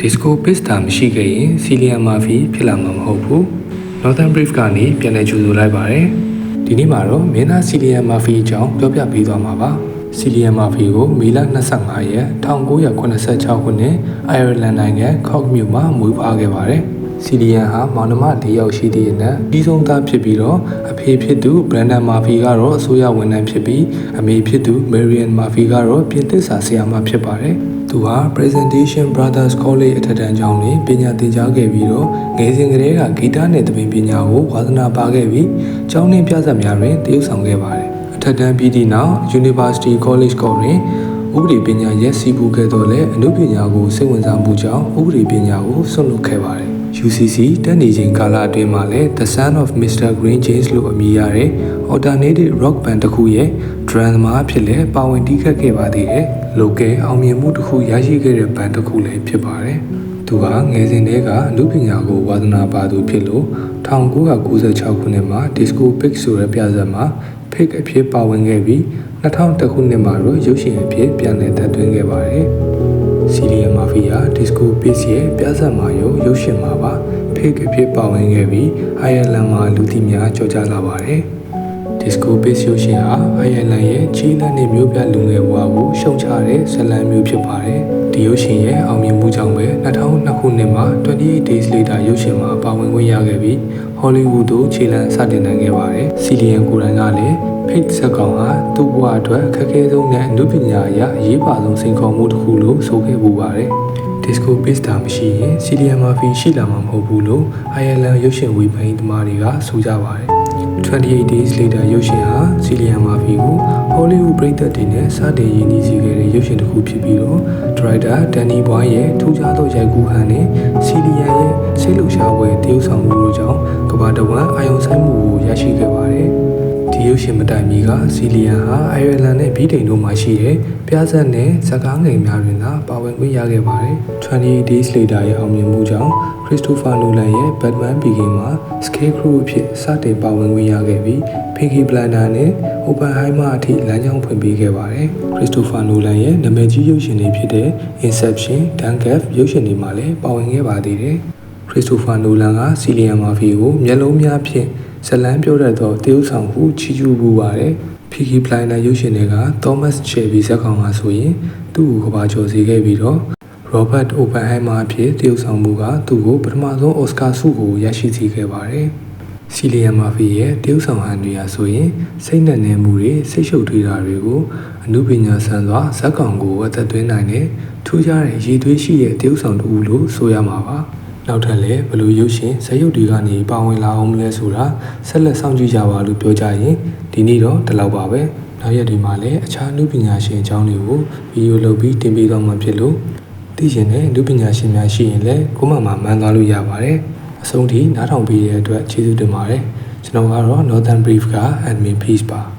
disco pista မရှိခဲ့ရင် Cillian Murphy ဖြစ်လာမှာမဟုတ်ဘူး Northern Brief ကနေပြန်လည်ကြိုဆိုလိုက်ပါတယ်ဒီနေ့မှာတော့မင်းသား Cillian Murphy အကြောင်းပြောပြပေးသွားမှာပါ Cillian Murphy ကိုမေလ25ရက်1986ခုနှစ် Ireland နိုင်ငံ Cork မြို့မှာမွေးဖွားခဲ့ပါတယ်စီလီယန်ဟာမောင်နှမ၄ယောက်ရှိသည့်အနက်ပြီးဆုံးသားဖြစ်ပြီးတော့အဖေဖြစ်သူဘရန်ဒန်မာဖီကတော့အစိုးရဝန်ထမ်းဖြစ်ပြီးအမေဖြစ်သူမေရီယန်မာဖီကတော့ပြင်သစ်စာဆရာမဖြစ်ပါတယ်။ သူဟာ Presentation Brothers College အထက်တန်းကျောင်းတွင်ပညာသင်ကြားခဲ့ပြီးတော့ငယ်စဉ်ကတည်းကဂီတနဲ့သဘင်ပညာကိုဝါသနာပါခဲ့ပြီးကျောင်းနှင်းပြဆက်များတွင်တရုပ်ဆောင်ခဲ့ပါတယ်။အထက်တန်းပြီးသည့်နောက် University College ကောတွင်ဥပဒေပညာရက်စီပူခဲ့တော့လဲအမှုပညာကိုစိတ်ဝင်စားမှုကြောင့်ဥပဒေပညာကိုဆွတ်လွတ်ခဲ့ပါတယ်။ UCC တက်နေချိန်ကာလအတွင်းမှာလည်း The Son of Mr. Green James လို့အမည်ရတဲ့ alternative rock band တစ်ခုရဲ့ drum သမားအဖြစ်လည်းပါဝင်တီးခတ်ခဲ့ပါသေးတယ်။ local အောင်မြင်မှုတစ်ခုရရှိခဲ့တဲ့ band တစ်ခုလည်းဖြစ်ပါတယ်။သူဟာငယ်စဉ်တည်းကအမှုပညာကိုဝါသနာပါသူဖြစ်လို့1996ခုနှစ်မှာ Disco Pig ဆိုတဲ့ပြဇာတ်မှာ Pig အဖြစ်ပါဝင်ခဲ့ပြီး2000ခုနှစ်မှာတော့ရုပ်ရှင်အဖြစ်ပြန်လည်သက်သွင်းခဲ့ပါတယ်။စီလီယမာဖီယာဒီစကိုပစ်ရဲ့ပြဿနာရုံရုပ်ရှင်မှာပါဖိတ်အဖြစ်ပါဝင်ခဲ့ပြီးအိုင်ယာလန်မှာလူသိများကြော်ကြားလာပါတယ် ဒီစကိုပစ်ရုပ်ရှင်ဟာအိုင်ယာလန်ရဲ့ချီးလန်းတဲ့မျိုးပြလူငယ်ဘဝကိုရှုံချတဲ့ဇလံမျိုးဖြစ်ပါတယ်ဒီရုပ်ရှင်ရဲ့အောင်မြင်မှုကြောင့်ပဲ2002ခုနှစ်မှာ28 days later ရုပ်ရှင်မှာပါဝင်ခွင့်ရခဲ့ပြီးဟောလိဝုဒ်သို့ခြေလမ်းစတင်နိုင်ခဲ့ပါတယ်စီလီယန်ကိုရန်ကလည်းဖိတ်ဆက်ကောင်ဟာသူ့ဘဝအတွက်အခက်အခဲဆုံးနဲ့အမှုပညာအရအရေးပါဆုံးစိန်ခေါ်မှုတစ်ခုလို့ဆိုခဲ့ပူပါတယ်။ Disco Pista မရှိရင် Cillian Murphy ရှိလာမှာမဟုတ်ဘူးလို့ Ireland ရုပ်ရှင်ဝေဖန်သမားတွေကဆိုကြပါတယ်။ 28 days later ရုပ်ရှင်ဟာ Cillian Murphy ကို Hollywood ပရိသတ်တွေနဲ့စတင်ရင်းနှီးစေခဲ့တဲ့ရုပ်ရှင်တစ်ခုဖြစ်ပြီးတော့ Director Danny Boyle ရဲ့ထူးခြားသောရိုက်ကူးဟန်နဲ့ Cillian ရဲ့စိတ်လှုပ်ရှားပွဲတရုပ်ဆောင်မှုတို့ကြောင့်ကမ္ဘာတစ်ဝန်းအာရုံစိုက်မှုကိုရရှိခဲ့ပါတယ်။ ဒီရုပ်ရှင်မတိုင်မီကစီလီယန်ဟာအိုင်ယာလန်နဲ့ဗြိတိန်တို့မှာရှိတဲ့ပြဇက်နဲ့ဇကားငယ်များတွင်သာပါဝင်ခွင့်ရခဲ့ပါတယ်28 days later ရဲ့အောင်မြင်မှုကြောင့်ခရစ္စတိုဖာနိုလန်ရဲ့ Batman Begins မှာ Scarecrow အဖြစ်စတင်ပါဝင်ခွင့်ရခဲ့ပြီး Peaky Blinders နဲ့ Oppenheimer အထိလမ်းကြောင်းဖွင့်ပေးခဲ့ပါတယ်ခရစ္စတိုဖာနိုလန်ရဲ့နာမည်ကြီးရုပ်ရှင်တွေဖြစ်တဲ့ Inception, Dunkirk ရုပ်ရှင်တွေမှာလည်းပါဝင်ခဲ့ပါသေးတယ်ခရစ္စတိုဖာနိုလန်ကစီလီယန်မာဖီကိုမျက်လုံးများဖြင့် ဇလန်းပြောတတ်သောတရုပ်ဆောင်ဟုချီးကျူးပူပါတယ်။ Peaky Blinders ရုပ်ရှင်တွေက Thomas Shelby ဇာတ်ကောင်မှာဆိုရင်သူ့ကိုကဘာကျော်စေခဲ့ပြီးတော့ Robert Oppenheimer အဖြစ်တရုပ်ဆောင်မှုကသူ့ကိုပထမဆုံး Oscar ဆုကိုရရှိစေခဲ့ပါတယ်။စီလီယန်မာဖီရဲ့တရုပ်ဆောင်ဟန်တွေဟာဆိုရင်စိတ်နဲ့နေမှုတွေစိတ်ရှုပ်ထွေးတာတွေကိုအမှုပညာဆန်စွာဇက်ကောင်ကိုအသက်သွင်းနိုင်တဲ့ထူးခြားတဲ့ရည်သွေးရှိတဲ့တရုပ်ဆောင်တူလို့ဆိုရမှာပါ။ နောက်ထပ်လည်းဘလို့ရုပ်ရှင်ဇာတ်ရုပ်တွေကနေပါဝင်လာအောင်မလဲဆိုတာဆက်လက်စောင့်ကြည့်ကြပါလို့ပြောကြရင်ဒီနေ့တော့ဒီလောက်ပါပဲနောက်ရက်ဒီမှာလည်းအခြားနုပညာရှင်အကြောင်းတွေကိုဗီဒီယိုလုပ်ပြီးတင်ပြသွားမှာဖြစ်လို့သိရှင်တဲ့နုပညာရှင်များရှိရင်လည်းကိုမမှမှန်းသွားလို့ရပါတယ်အဆုံးထိနားထောင်ပေးတဲ့အတွက်ကျေးဇူးတင်ပါတယ်ကျွန်တော်ကတော့ Northern Brief က admin piece ပါ